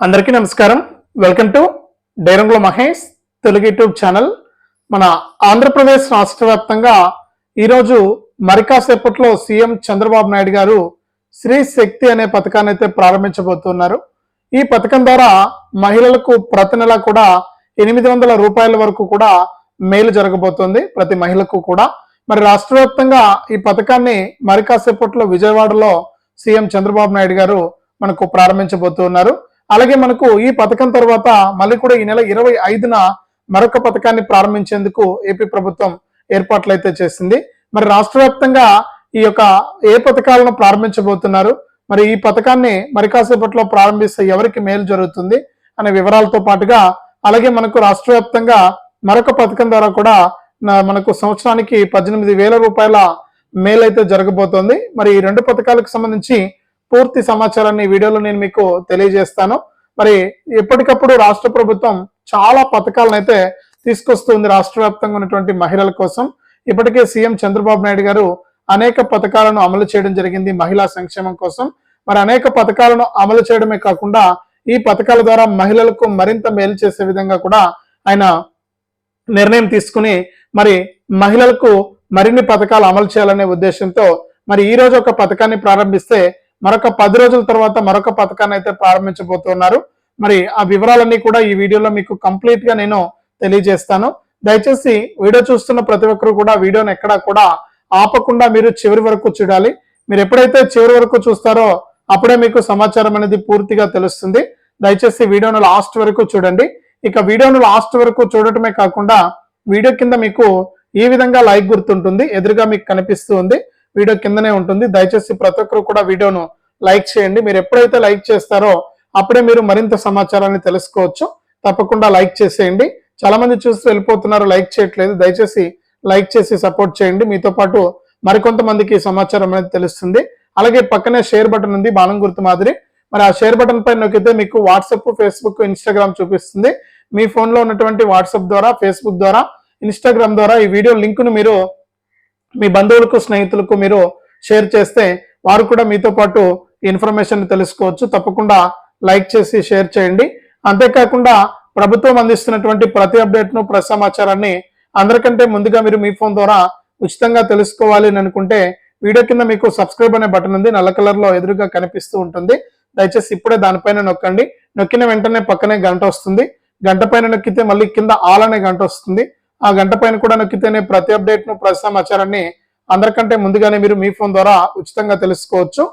అందరికీ నమస్కారం. Welcome to డైరంగుల మహేష్ తెలుగు యూట్యూబ్ ఛానల్. మన ఆంధ్రప్రదేశ్ రాష్ట్ర వ్యాప్తంగా ఈరోజు మరికాసేపట్లో సీఎం చంద్రబాబు నాయుడు గారు శ్రీ శక్తి అనే పథకాన్ని అయితే ప్రారంభించబోతున్నారు. ఈ పథకం ద్వారా మహిళలకు ప్రతి నెల కూడా ఎనిమిది వందల రూపాయల వరకు కూడా మేలు జరగబోతోంది ప్రతి మహిళకు కూడా. మరి రాష్ట్ర వ్యాప్తంగా ఈ పథకాన్ని మరికాసేపట్లో విజయవాడలో సీఎం చంద్రబాబు నాయుడు గారు మనకు ప్రారంభించబోతున్నారు. అలాగే మనకు ఈ పథకం తర్వాత మళ్ళీ కూడా ఈ నెల ఇరవై ఐదున మరొక పథకాన్ని ప్రారంభించేందుకు ఏపీ ప్రభుత్వం ఏర్పాట్లు అయితే చేసింది. మరి రాష్ట్ర వ్యాప్తంగా ఈ యొక్క ఏ పథకాలను ప్రారంభించబోతున్నారు? మరి ఈ పథకాన్ని మరి కాసేపట్లో ప్రారంభిస్తే ఎవరికి మేలు జరుగుతుంది అనే వివరాలతో పాటుగా అలాగే మనకు రాష్ట్ర వ్యాప్తంగా మరొక పథకం ద్వారా కూడా మనకు సంవత్సరానికి పద్దెనిమిది వేల రూపాయల మేలు అయితే జరగబోతోంది. మరి ఈ రెండు పథకాలకు సంబంధించి పూర్తి సమాచారాన్ని వీడియోలో నేను మీకు తెలియజేస్తాను. మరి ఎప్పటికప్పుడు రాష్ట్ర ప్రభుత్వం చాలా పథకాలను అయితే తీసుకొస్తుంది రాష్ట్ర వ్యాప్తంగా ఉన్నటువంటి మహిళల కోసం. ఇప్పటికే సీఎం చంద్రబాబు నాయుడు గారు అనేక పథకాలను అమలు చేయడం జరిగింది మహిళా సంక్షేమం కోసం. మరి అనేక పథకాలను అమలు చేయడమే కాకుండా ఈ పథకాల ద్వారా మహిళలకు మరింత మేలు చేసే విధంగా కూడా ఆయన నిర్ణయం తీసుకుని మరి మహిళలకు మరిన్ని పథకాలు అమలు చేయాలనే ఉద్దేశంతో మరి ఈ రోజు ఒక పథకాన్ని ప్రారంభిస్తే మరొక పది రోజుల తర్వాత మరొక పథకాన్ని అయితే ప్రారంభించబోతున్నారు. మరి ఆ వివరాలన్నీ కూడా ఈ వీడియోలో మీకు కంప్లీట్గా నేను తెలియజేస్తాను. దయచేసి వీడియో చూస్తున్న ప్రతి ఒక్కరు కూడా వీడియోని ఎక్కడా కూడా ఆపకుండా మీరు చివరి వరకు చూడాలి. మీరు ఎప్పుడైతే చివరి వరకు చూస్తారో అప్పుడే మీకు సమాచారం అనేది పూర్తిగా తెలుస్తుంది. దయచేసి వీడియోను లాస్ట్ వరకు చూడండి. ఇక వీడియోను లాస్ట్ వరకు చూడటమే కాకుండా వీడియో కింద మీకు ఈ విధంగా లైక్ గుర్తుంటుంది. ఎదురుగా మీకు కనిపిస్తూ ఉంది. వీడియో కిందనే ఉంటుంది. దయచేసి ప్రతి ఒక్కరు కూడా వీడియోను లైక్ చేయండి. మీరు ఎప్పుడైతే లైక్ చేస్తారో అప్పుడే మీరు మరింత సమాచారాన్ని తెలుసుకోవచ్చు. తప్పకుండా లైక్ చేసేయండి. చాలా మంది చూస్తూ వెళ్ళిపోతున్నారు లైక్ చేయట్లేదు. దయచేసి లైక్ చేసి సపోర్ట్ చేయండి. మీతో పాటు మరికొంతమందికి సమాచారం అనేది తెలుస్తుంది. అలాగే పక్కనే షేర్ బటన్ ఉంది బాణం గుర్తు మాదిరి. మరి ఆ షేర్ బటన్ పైన నొక్కితే మీకు వాట్సప్ ఫేస్బుక్ ఇన్స్టాగ్రామ్ చూపిస్తుంది. మీ ఫోన్లో ఉన్నటువంటి వాట్సాప్ ద్వారా ఫేస్బుక్ ద్వారా ఇన్స్టాగ్రామ్ ద్వారా ఈ వీడియో లింక్ను మీరు మీ బంధువులకు స్నేహితులకు మీరు షేర్ చేస్తే వారు కూడా మీతో పాటు ఇన్ఫర్మేషన్ తెలుసుకోవచ్చు. తప్పకుండా లైక్ చేసి షేర్ చేయండి. అంతేకాకుండా ప్రభుత్వం అందిస్తున్నటువంటి ప్రతి అప్డేట్ను ప్రతి సమాచారాన్ని అందరికంటే ముందుగా మీరు మీ ఫోన్ ద్వారా ఉచితంగా తెలుసుకోవాలి అని అనుకుంటే వీడియో కింద మీకు సబ్స్క్రైబ్ అనే బటన్ ఉంది. నల్ల కలర్లో ఎదురుగా కనిపిస్తూ ఉంటుంది. దయచేసి ఇప్పుడే దానిపైన నొక్కండి. నొక్కిన వెంటనే పక్కనే గంట వస్తుంది. గంట పైన నొక్కితే మళ్ళీ కింద ఆల్ అనే గంట వస్తుంది. ఆ గంట పైన కూడా నొక్కితేనే ప్రతి అప్డేట్ను ప్రతి సమాచారాన్ని అందరికంటే ముందుగానే మీరు మీ ఫోన్ ద్వారా ఉచితంగా తెలుసుకోవచ్చు.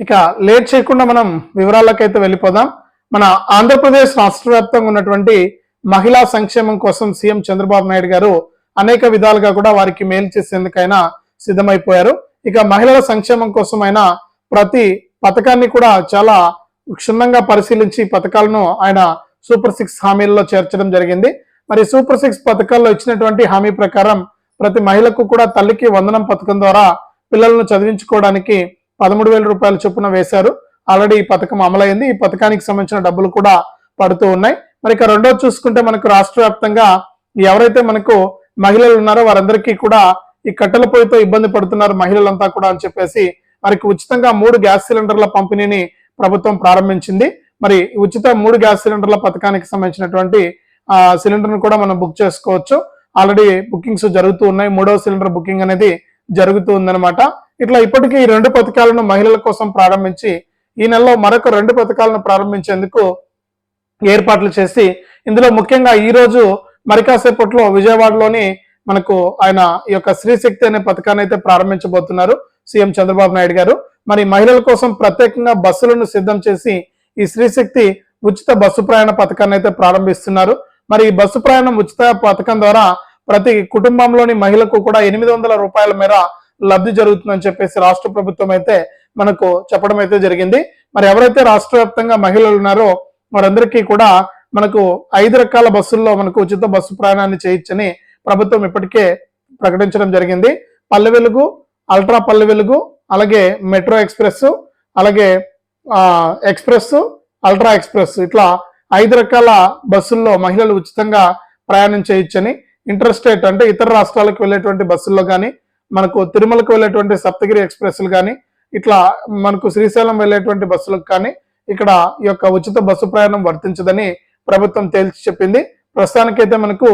ఇక లేట్ చేయకుండా మనం వివరాలకైతే వెళ్ళిపోదాం. మన ఆంధ్రప్రదేశ్ రాష్ట్ర వ్యాప్తంగా ఉన్నటువంటి మహిళా సంక్షేమం కోసం సీఎం చంద్రబాబు నాయుడు గారు అనేక విధాలుగా కూడా వారికి మేలు చేసేందుకైనా సిద్ధమైపోయారు. ఇక మహిళల సంక్షేమం కోసం ఆయన ప్రతి పథకాన్ని కూడా చాలా క్షుణ్ణంగా పరిశీలించి పథకాలను ఆయన సూపర్ సిక్స్ హామీల్లో చేర్చడం జరిగింది. మరి సూపర్ సిక్స్ పథకాల్లో ఇచ్చినటువంటి హామీ ప్రకారం ప్రతి మహిళకు కూడా తల్లికి వందనం పథకం ద్వారా పిల్లలను చదివించుకోవడానికి పదమూడు వేల రూపాయల చొప్పున వేశారు. ఆల్రెడీ ఈ పథకం అమలైంది. ఈ పథకానికి సంబంధించిన డబ్బులు కూడా పడుతూ ఉన్నాయి. మరి ఇక రెండోది చూసుకుంటే మనకు రాష్ట్ర వ్యాప్తంగా ఎవరైతే మనకు మహిళలు ఉన్నారో వారందరికీ కూడా ఈ కట్టెల పొయ్యితో ఇబ్బంది పడుతున్నారు మహిళలంతా కూడా అని చెప్పేసి మనకి ఉచితంగా మూడు గ్యాస్ సిలిండర్ల పంపిణీని ప్రభుత్వం ప్రారంభించింది. మరి ఉచిత మూడు గ్యాస్ సిలిండర్ల పథకానికి సంబంధించినటువంటి సిలిండర్ను సిలిండర్ను కూడా మనం బుక్ చేసుకోవచ్చు. ఆల్రెడీ బుకింగ్స్ జరుగుతూ ఉన్నాయి. మూడవ సిలిండర్ బుకింగ్ అనేది జరుగుతూ ఉందన్నమాట ఇట్లా ఇప్పటికీ ఈ రెండు పథకాలను మహిళల కోసం ప్రారంభించి ఈ నెలలో మరొక రెండు పథకాలను ప్రారంభించేందుకు ఏర్పాట్లు చేసి ఇందులో ముఖ్యంగా ఈ రోజు మరికాసేపట్లో విజయవాడలోని మనకు ఆయన ఈ యొక్క స్త్రీశక్తి అనే పథకాన్ని అయితే ప్రారంభించబోతున్నారు సీఎం చంద్రబాబు నాయుడు గారు. మరి మహిళల కోసం ప్రత్యేకంగా బస్సులను సిద్ధం చేసి ఈ స్త్రీశక్తి ఉచిత బస్సు ప్రయాణ పథకాన్ని అయితే ప్రారంభిస్తున్నారు. మరి ఈ బస్సు ప్రయాణం ఉచిత పథకం ద్వారా ప్రతి కుటుంబంలోని మహిళకు కూడా ఎనిమిది వందల రూపాయల మేర లబ్ధి జరుగుతుందని చెప్పేసి రాష్ట్ర ప్రభుత్వం అయితే మనకు చెప్పడం అయితే జరిగింది. మరి ఎవరైతే రాష్ట్ర వ్యాప్తంగా మహిళలు ఉన్నారో వారందరికీ కూడా మనకు ఐదు రకాల బస్సుల్లో మనకు ఉచిత బస్సు ప్రయాణాన్ని చేయొచ్చని ప్రభుత్వం ఇప్పటికే ప్రకటించడం జరిగింది. పల్లె వెలుగు అల్ట్రా పల్లె వెలుగు అలాగే మెట్రో ఎక్స్ప్రెస్ అలాగే ఎక్స్ప్రెస్ అల్ట్రా ఎక్స్ప్రెస్ ఇట్లా ఐదు రకాల బస్సుల్లో మహిళలు ఉచితంగా ప్రయాణం చేయొచ్చని ఇంటర్ స్టేట్ అంటే ఇతర రాష్ట్రాలకు వెళ్ళేటువంటి బస్సుల్లో కానీ మనకు తిరుమలకు వెళ్ళేటువంటి సప్తగిరి ఎక్స్ప్రెస్లు కానీ ఇట్లా మనకు శ్రీశైలం వెళ్ళేటువంటి బస్సులకు కానీ ఇక్కడ ఈ యొక్క ఉచిత బస్సు ప్రయాణం వర్తించదని ప్రభుత్వం తేల్చి చెప్పింది. ప్రస్తుతానికైతే మనకు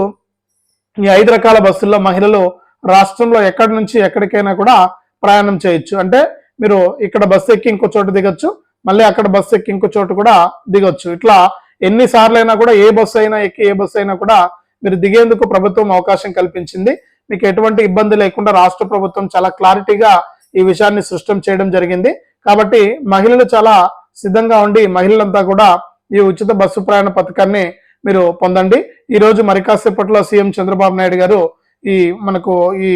ఈ ఐదు రకాల బస్సుల్లో మహిళలు రాష్ట్రంలో ఎక్కడి నుంచి ఎక్కడికైనా కూడా ప్రయాణం చేయొచ్చు. అంటే మీరు ఇక్కడ బస్సు ఎక్కి ఇంకో చోటు దిగొచ్చు మళ్ళీ అక్కడ బస్సు ఎక్కి ఇంకో చోటు కూడా దిగొచ్చు. ఇట్లా ఎన్నిసార్లు అయినా కూడా ఏ బస్సు అయినా ఎక్కి ఏ బస్సు అయినా కూడా మీరు దిగేందుకు ప్రభుత్వం అవకాశం కల్పించింది. మీకు ఎటువంటి ఇబ్బంది లేకుండా రాష్ట్ర ప్రభుత్వం చాలా క్లారిటీగా ఈ విషయాన్ని సృష్టం చేయడం జరిగింది. కాబట్టి మహిళలు చాలా సిద్ధంగా ఉండి మహిళలంతా కూడా ఈ ఉచిత బస్సు ప్రయాణ పథకాన్ని మీరు పొందండి. ఈ రోజు మరి కాసేపట్లో సీఎం చంద్రబాబు నాయుడు గారు ఈ మనకు ఈ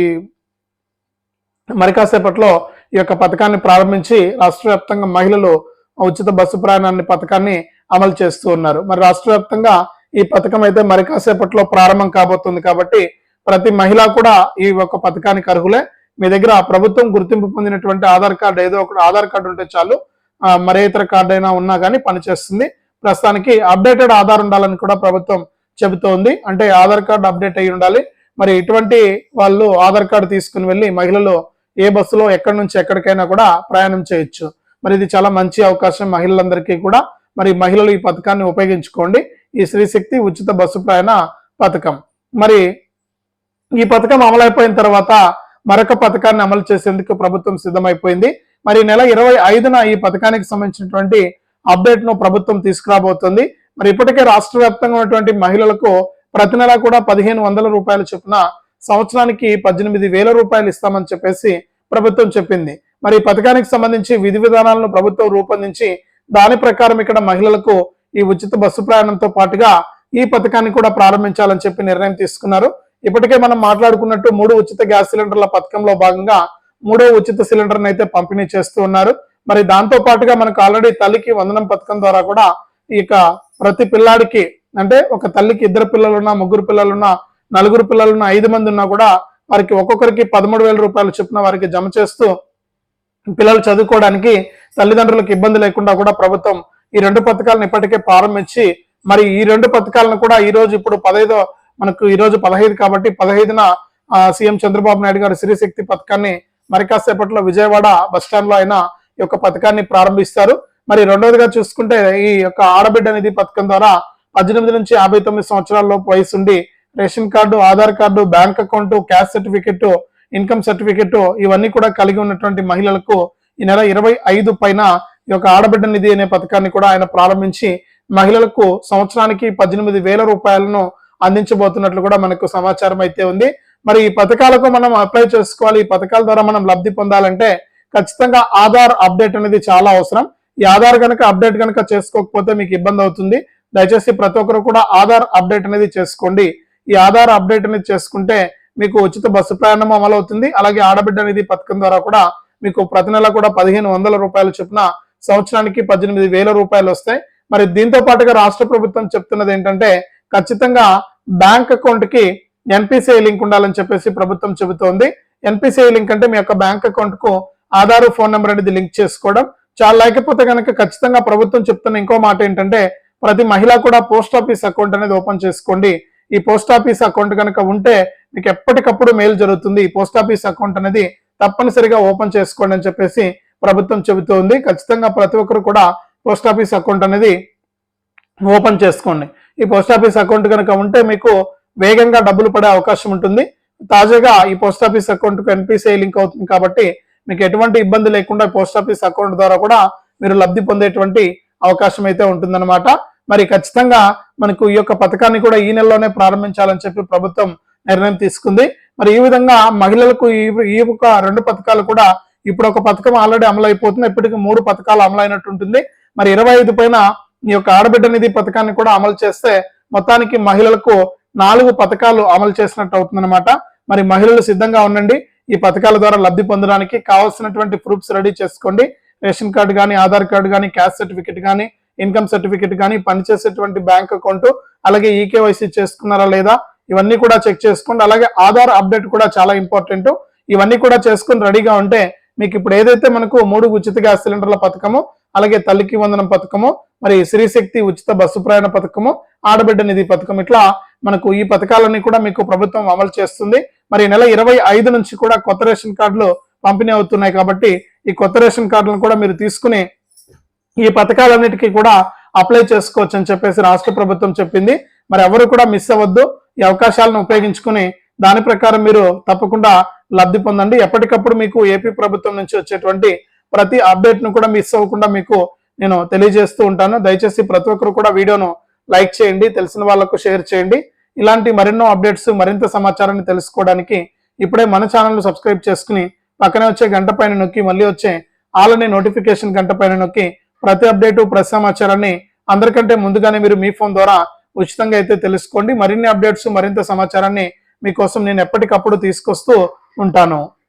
మరి కాసేపట్లో ఈ యొక్క పథకాన్ని ప్రారంభించి రాష్ట్ర వ్యాప్తంగా మహిళలు ఉచిత బస్సు ప్రయాణాన్ని పథకాన్ని అమలు చేస్తూ ఉన్నారు. మరి రాష్ట్ర వ్యాప్తంగా ఈ పథకం అయితే మరి కాసేపట్లో ప్రారంభం కాబోతుంది కాబట్టి ప్రతి మహిళ కూడా ఈ యొక్క పథకానికి అర్హులే. మీ దగ్గర ప్రభుత్వం గుర్తింపు పొందినటువంటి ఆధార్ కార్డు ఏదో ఒకటి ఆధార్ కార్డు ఉంటే చాలు. మరే ఇతర కార్డు అయినా ఉన్నా కానీ పనిచేస్తుంది. ప్రస్తుతానికి అప్డేటెడ్ ఆధార్ ఉండాలని కూడా ప్రభుత్వం చెబుతోంది. అంటే ఆధార్ కార్డు అప్డేట్ అయి ఉండాలి. మరి ఇటువంటి వాళ్ళు ఆధార్ కార్డు తీసుకుని వెళ్ళి మహిళలు ఏ బస్సులో ఎక్కడి నుంచి ఎక్కడికైనా కూడా ప్రయాణం చేయొచ్చు. మరి ఇది చాలా మంచి అవకాశం మహిళలందరికీ కూడా. మరి మహిళలు ఈ పథకాన్ని ఉపయోగించుకోండి. ఈ శ్రీశక్తి ఉచిత బస్సు ప్రయాణ పథకం. మరి ఈ పథకం అమలైపోయిన తర్వాత మరొక పథకాన్ని అమలు చేసేందుకు ప్రభుత్వం సిద్ధమైపోయింది. మరి ఈ నెల ఇరవై ఐదున ఈ పథకానికి సంబంధించినటువంటి అప్డేట్ను ప్రభుత్వం తీసుకురాబోతుంది. మరి ఇప్పటికే రాష్ట్ర వ్యాప్తంగా ఉన్నటువంటి మహిళలకు ప్రతి నెల కూడా పదిహేను వందల రూపాయల చొప్పున సంవత్సరానికి పద్దెనిమిది వేల రూపాయలు ఇస్తామని చెప్పేసి ప్రభుత్వం చెప్పింది. మరి ఈ పథకానికి సంబంధించి విధి విధానాలను ప్రభుత్వం రూపొందించి దాని ప్రకారం ఇక్కడ మహిళలకు ఈ ఉచిత బస్సు ప్రయాణంతో పాటుగా ఈ పథకాన్ని కూడా ప్రారంభించాలని చెప్పి నిర్ణయం తీసుకున్నారు. ఇప్పటికే మనం మాట్లాడుకున్నట్టు మూడు ఉచిత గ్యాస్ సిలిండర్ల పథకంలో భాగంగా మూడో ఉచిత సిలిండర్ అయితే పంపిణీ చేస్తూ ఉన్నారు. మరి దాంతో పాటుగా మనకు ఆల్రెడీ తల్లికి వందనం పథకం ద్వారా కూడా ఇక ప్రతి పిల్లాడికి అంటే ఒక తల్లికి ఇద్దరు పిల్లలున్నా ముగ్గురు పిల్లలున్నా నలుగురు పిల్లలున్నా ఐదు మంది ఉన్నా కూడా వారికి ఒక్కొక్కరికి పదమూడు వేల రూపాయలు చొప్పున వారికి జమ చేస్తూ పిల్లలు చదువుకోవడానికి తల్లిదండ్రులకు ఇబ్బంది లేకుండా కూడా ప్రభుత్వం ఈ రెండు పథకాలను ఇప్పటికే ప్రారంభించి మరి ఈ రెండు పథకాలను కూడా ఈ రోజు ఇప్పుడు పదహైదో మనకు ఈ రోజు పదహైదు కాబట్టి పదహైదున సీఎం చంద్రబాబు నాయుడు గారు శ్రీశక్తి పథకాన్ని మరి కాసేపట్లో విజయవాడ బస్లో ఆయన ఈ యొక్క పథకాన్ని ప్రారంభిస్తారు. మరి రెండవదిగా చూసుకుంటే ఈ యొక్క ఆడబిడ్డ నిధి పథకం ద్వారా పద్దెనిమిది నుంచి యాభై తొమ్మిది సంవత్సరాల లోపు వయసు ration card Aadhaar card bank account caste certificate income certificate ఇవన్నీ కూడా కలిగి ఉన్నటువంటి మహిళలకు ఈ నెల ఇరవై ఐదు పైన ఈ యొక్క ఆడబిడ్డ నిధి అనే పథకాన్ని కూడా ఆయన ప్రారంభించి మహిళలకు సంవత్సరానికి పద్దెనిమిది వేల రూపాయలను అందించబోతున్నట్లు కూడా మనకు సమాచారం అయితే ఉంది. మరి ఈ పథకాలకు మనం అప్లై చేసుకోవాలి. ఈ పథకాల ద్వారా మనం లబ్ధి పొందాలంటే ఖచ్చితంగా ఆధార్ అప్డేట్ అనేది చాలా అవసరం. ఈ ఆధార్ కనుక అప్డేట్ కనుక చేసుకోకపోతే మీకు ఇబ్బంది అవుతుంది. దయచేసి ప్రతి ఒక్కరు కూడా ఆధార్ అప్డేట్ అనేది చేసుకోండి. ఈ ఆధార్ అప్డేట్ అనేది చేసుకుంటే మీకు ఉచిత బస్సు ప్రయాణం అమలవుతుంది. అలాగే ఆడబిడ్డ నిధి పథకం ద్వారా కూడా మీకు ప్రతి నెల కూడా పదిహేను వందల రూపాయలు చొప్పున సంవత్సరానికి పద్దెనిమిది వేల రూపాయలు వస్తాయి. మరి దీంతో పాటుగా రాష్ట్ర ప్రభుత్వం చెప్తున్నది ఏంటంటే ఖచ్చితంగా బ్యాంక్ అకౌంట్కి ఎన్పిసిఐ లింక్ ఉండాలని చెప్పేసి ప్రభుత్వం చెబుతోంది. ఎన్పిసిఐ లింక్ అంటే మీ యొక్క బ్యాంక్ అకౌంట్కు ఆధార్ ఫోన్ నెంబర్ అనేది లింక్ చేసుకోవడం. చాలా లేకపోతే కనుక ఖచ్చితంగా ప్రభుత్వం చెప్తున్న ఇంకో మాట ఏంటంటే ప్రతి మహిళ కూడా పోస్ట్ ఆఫీస్ అకౌంట్ అనేది ఓపెన్ చేసుకోండి. ఈ పోస్ట్ ఆఫీస్ అకౌంట్ కనుక ఉంటే మీకు ఎప్పటికప్పుడు మెయిల్ జరుగుతుంది. పోస్ట్ ఆఫీస్ అకౌంట్ అనేది తప్పనిసరిగా ఓపెన్ చేసుకోండి అని చెప్పేసి ప్రభుత్వం చెబుతోంది ఖచ్చితంగా ప్రతి ఒక్కరు కూడా పోస్ట్ ఆఫీస్ అకౌంట్ అనేది ఓపెన్ చేసుకోండి. ఈ పోస్ట్ ఆఫీస్ అకౌంట్ కనుక ఉంటే మీకు వేగంగా డబ్బులు పడే అవకాశం ఉంటుంది. తాజాగా ఈ పోస్ట్ ఆఫీస్ అకౌంట్కు ఎన్పిసిఐ లింక్ అవుతుంది కాబట్టి మీకు ఎటువంటి ఇబ్బంది లేకుండా పోస్ట్ ఆఫీస్ అకౌంట్ ద్వారా కూడా మీరు లబ్ధి పొందేటువంటి అవకాశం అయితే ఉంటుందన్నమాట. మరి ఖచ్చితంగా మనకు ఈ యొక్క పథకాన్ని కూడా ఈ నెలలోనే ప్రారంభించాలని చెప్పి ప్రభుత్వం నిర్ణయం తీసుకుంది. మరి ఈ విధంగా మహిళలకు ఈ ఈ ఒక రెండు పథకాలు కూడా ఇప్పుడు ఒక పథకం ఆల్రెడీ అమలు అయిపోతుంది ఇప్పటికి మూడు పథకాలు అమలు అయినట్టు ఉంటుంది. మరి ఇరవై ఐదు పైన ఈ యొక్క ఆడబిడ్డ నిధి పథకాన్ని కూడా అమలు చేస్తే మొత్తానికి మహిళలకు నాలుగు పథకాలు అమలు చేసినట్టు అవుతుందన్నమాట. మరి మహిళలు సిద్ధంగా ఉండండి. ఈ పథకాల ద్వారా లబ్ధి పొందడానికి కావాల్సినటువంటి ప్రూఫ్స్ రెడీ చేసుకోండి. రేషన్ కార్డు కానీ ఆధార్ కార్డు కానీ క్యాస్ట్ సర్టిఫికెట్ కానీ ఇన్కమ్ సర్టిఫికెట్ కానీ పనిచేసేటువంటి బ్యాంక్ అకౌంట్ అలాగే ఈకేవైసీ చేసుకున్నారా లేదా ఇవన్నీ కూడా చెక్ చేసుకోండి. అలాగే ఆధార్ అప్డేట్ కూడా చాలా ఇంపార్టెంట్. ఇవన్నీ కూడా చేసుకుని రెడీగా ఉంటే మీకు ఇప్పుడు ఏదైతే మనకు మూడు ఉచిత గ్యాస్ సిలిండర్ల పథకము అలాగే తల్లికి వందనం పథకము మరి శ్రీశక్తి ఉచిత బస్సు ప్రయాణ పథకము ఆడబిడ్డ నిధి పథకం ఇట్లా మనకు ఈ పథకాలన్నీ కూడా మీకు ప్రభుత్వం అమలు చేస్తుంది. మరి నెల ఇరవై ఐదు నుంచి కూడా కొత్త రేషన్ కార్డులు పంపిణీ అవుతున్నాయి కాబట్టి ఈ కొత్త రేషన్ కార్డులను కూడా మీరు తీసుకుని ఈ పథకాలన్నిటికీ కూడా అప్లై చేసుకోవచ్చు అని చెప్పేసి రాష్ట్ర ప్రభుత్వం చెప్పింది. మరి ఎవరు కూడా మిస్ అవ్వద్దు. ఈ అవకాశాలను ఉపయోగించుకుని దాని ప్రకారం మీరు తప్పకుండా లబ్ధి పొందండి. ఎప్పటికప్పుడు మీకు ఏపీ ప్రభుత్వం నుంచి వచ్చేటువంటి ప్రతి అప్డేట్ను కూడా మిస్ అవ్వకుండా మీకు నేను తెలియజేస్తూ ఉంటాను. దయచేసి ప్రతి ఒక్కరు కూడా వీడియోను లైక్ చేయండి తెలిసిన వాళ్ళకు షేర్ చేయండి. ఇలాంటి మరెన్నో అప్డేట్స్ మరింత సమాచారాన్ని తెలుసుకోవడానికి ఇప్పుడే మన ఛానల్ సబ్స్క్రైబ్ చేసుకుని పక్కనే వచ్చే గంట పైన నొక్కి మళ్ళీ వచ్చే ఆలని నోటిఫికేషన్ గంట పైన నొక్కి ప్రతి అప్డేటు ప్రతి సమాచారాన్ని అందరికంటే ముందుగానే మీరు మీ ఫోన్ ద్వారా ఉచితంగా అయితే తెలుసుకోండి. మరిన్ని అప్డేట్స్ మరింత సమాచారాన్ని మీకోసం నేను ఎప్పటికప్పుడు తీసుకొస్తూ ఉంటాను.